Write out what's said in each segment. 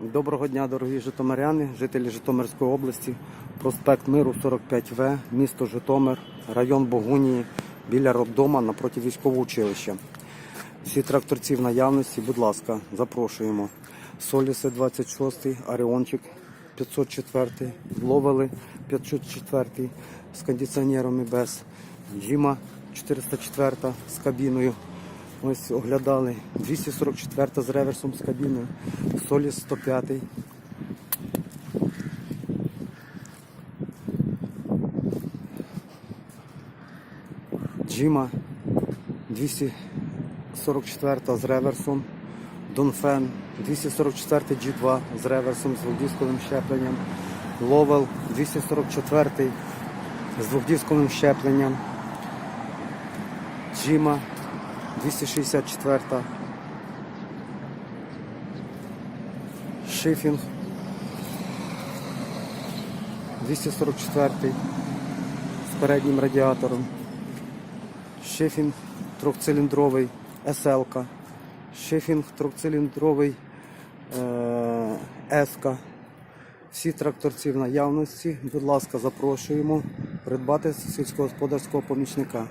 Доброго дня, дорогі житомиряни, жителі Житомирської області. Проспект Миру 45В, місто Житомир, район Богунії, біля роддома напроти військового училища. Всі тракторці в наявності, будь ласка, запрошуємо. Соліси 26, Аріончик 504, Ловели 504 з кондиціонером і без, Джима 404 з кабіною. Ось оглядали. 244 з реверсом з кабіною, Соліс 105. Джима. 244 з реверсом, Донфен. 244 G2 з реверсом з двохдісковим щепленням, Ловел. 244 з двохдісковим щепленням, Джима 264 Шифінг 244 з переднім радіатором. Шифінг трьохциліндровий СЛК. Шифінг трьохциліндровий е, СК. Всі тракторці в наявності. Будь ласка, запрошуємо придбати сільськогосподарського помічника.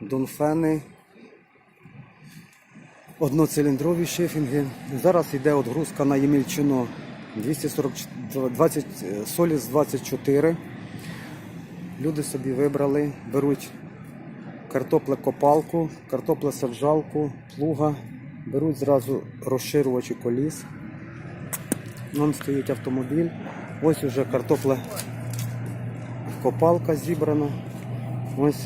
Донфени, одноциліндрові шифінги. Зараз йде отгрузка на Ємільчино 240, 20, е, Соліс 24. Люди собі вибрали, беруть картопле-копалку, картопле-саджалку, плуга, беруть зразу розширювачі коліс. Вон стоїть автомобіль. Ось уже картопле копалка зібрана. Ось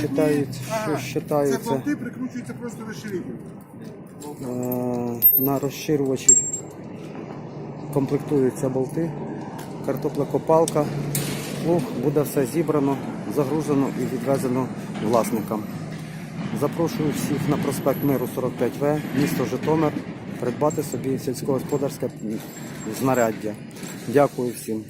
считають, що Це болти прикручуються просто розширителем. е, на розширювачі. Комплектуються болти, картоплекопалка. Плуг буде все зібрано, загружено і відвезено власникам. Запрошую всіх на проспект Миру 45В, місто Житомир, придбати собі сільськогосподарське знаряддя. Дякую всім.